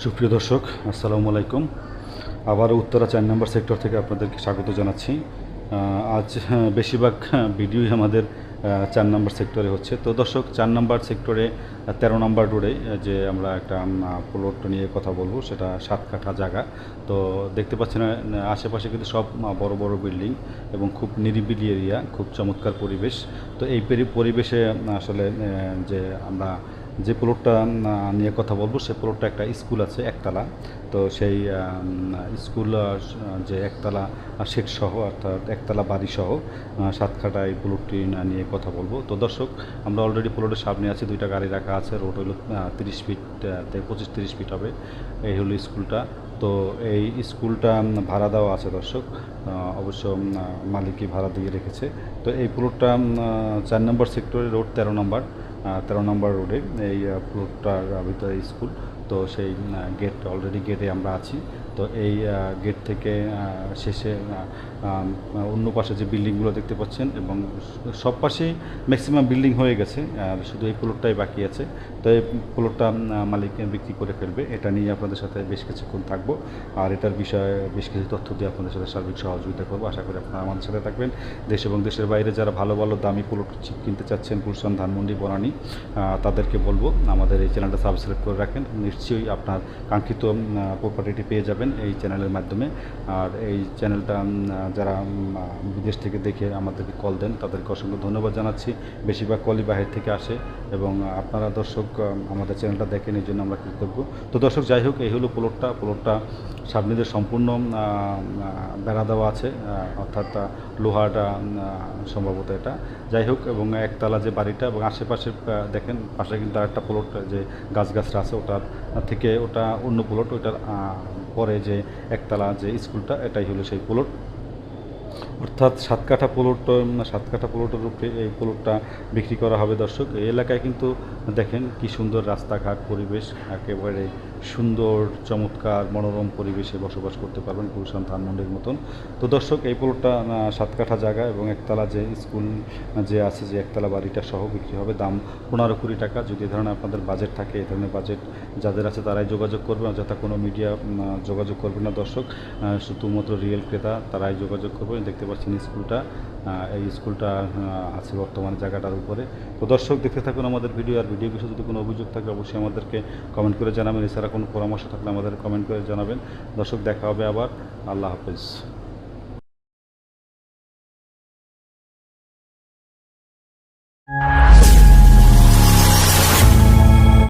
সুপ্রিয় দর্শক আসসালামু আলাইকুম। আবার উত্তরা চার নম্বর সেক্টর থেকে আপনাদেরকে স্বাগত জানাচ্ছি। আজ হ্যাঁ, বেশিরভাগ হ্যাঁ, ভিডিওই আমাদের চার নম্বর সেক্টরে হচ্ছে। তো দর্শক চার নম্বর সেক্টরে আহ, তেরো নম্বর রোডে যে আমরা একটা প্লট নিয়ে কথা বলব সেটা সাত কাঠা জায়গা। তো দেখতে পাচ্ছেন আশেপাশে কিন্তু সব বড় বড় বিল্ডিং এবং খুব নিরিবিলি এরিয়া খুব চমৎকার পরিবেশ। তো এই পরি- পরিবেশে আসলে যে আমরা যে প্লটটা নিয়ে কথা বলব সে প্লটটা একটা স্কুল আছে একতলা। তো সেই স্কুল যে একতলা শেড সহ অর্থাৎ একতলা বাড়ি সহ আহ, সাতখাটা এই প্লটটি নিয়ে কথা বলব। তো দর্শক আমরা অলরেডি প্লটের সামনে আছি দুইটা গাড়ি রাখা আছে রোড হলো তিরিশ ফিট থেকে পঁচিশ তিরিশ ফিট হবে। এই হলো স্কুলটা। তো এই স্কুলটা ভাড়া দেওয়া আছে দর্শক অবশ্য মালিকই ভাড়া দিয়ে রেখেছে। তো এই প্লটটা চার নম্বর সেক্টরে রোড তেরো নম্বর। তেরো নম্বর রোডে এই প্লটটার ভিতরে স্কুল। তো সেই গেট অলরেডি গেটে আমরা আছি। তো এই গেট থেকে শেষে অন্য পাশে যে বিল্ডিংগুলো দেখতে পাচ্ছেন এবং সব পাশেই ম্যাক্সিমাম বিল্ডিং হয়ে গেছে শুধু এই প্লটটাই বাকি আছে। তো এই প্লটটা মালিক বিক্রি করে ফেলবে। এটা নিয়ে আপনাদের সাথে বেশ কিছুক্ষণ থাকব। আর এটার বিষয়ে বেশ কিছু তথ্য দিয়ে আপনাদের সাথে সার্বিক সহযোগিতা করব। আশা করি আপনারা আমাদের সাথে থাকবেন। দেশ এবং দেশের বাইরে যারা ভালো ভালো, দামি প্লট কিনতে চাচ্ছেন গুলশান ধানমন্ডি, বনানি তাদেরকে বলব, আমাদের এই চ্যানেলটা সাবস্ক্রাইব করে রাখেন। নিশ্চয়ই আপনার কাঙ্ক্ষিত প্রপার্টিটি পেয়ে যাবেন এই চ্যানেলের মাধ্যমে। আর এই চ্যানেলটা যারা বিদেশ থেকে দেখে আমাদেরকে কল দেন, তাদেরকে অসংখ্য ধন্যবাদ জানাচ্ছি। বেশিরভাগ কলই বাহির থেকে আসে এবং আপনারা দর্শক আমাদের চ্যানেলটা দেখেন, এই জন্য আমরা কৃতজ্ঞ। তো দর্শক, যাই হোক, এই হলো প্লটটা প্লটটা সামনে দিয়ে সম্পূর্ণ বেড়া দেওয়া আছে অর্থাৎ লোহাটা সম্ভবত এটা। যাই হোক, এবং একতলা যে বাড়িটা এবং আশেপাশে দেখেন, পাশে কিন্তু আরেকটা প্লট যে গাছগাছরা আছে, ওটার থেকে ওটা অন্য প্লট ওটার পরে যে একতলা যে স্কুলটা, এটাই হলো সেই প্লট অর্থাৎ সাত কাঠা প্লট সাত কাঠা প্লটের রূপে এই প্লটটা বিক্রি করা হবে দর্শক। এই এলাকায় কিন্তু দেখেন কি সুন্দর রাস্তাঘাট, পরিবেশ, একেবারে সুন্দর চমৎকার মনোরম পরিবেশে বসবাস করতে পারবেন গুলশান ধানমন্ডির মতন। তো দর্শক এই আহ, সাত কাঠা জায়গা এবং একতলা যে স্কুল যে আছে যে একতলা বাড়িটা সহ বিক্রি হবে দাম পনেরো কোটি টাকা। যদি এ ধরনের আপনাদের বাজেট থাকে এই ধরনের বাজেট যাদের আছে তারাই যোগাযোগ করবেন অযথা কোনো মিডিয়া যোগাযোগ করবে না। দর্শক শুধুমাত্র রিয়েল ক্রেতা তারাই যোগাযোগ করবে। দেখতে পাচ্ছেন স্কুলটা এই স্কুলটা আছে বর্তমানে জায়গাটার উপরে। তো দর্শক দেখতে থাকুন আমাদের ভিডিও আর ভিডিও বিষয়ে যদি কোনো অভিযোগ থাকে অবশ্যই আমাদেরকে কমেন্ট করে জানাবেন। এছাড়া কোনো পরামর্শ থাকলে আমাদের কমেন্ট করে জানাবেন। দর্শক দেখা হবে আবার। আল্লাহ হাফেজ।